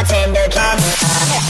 bartender can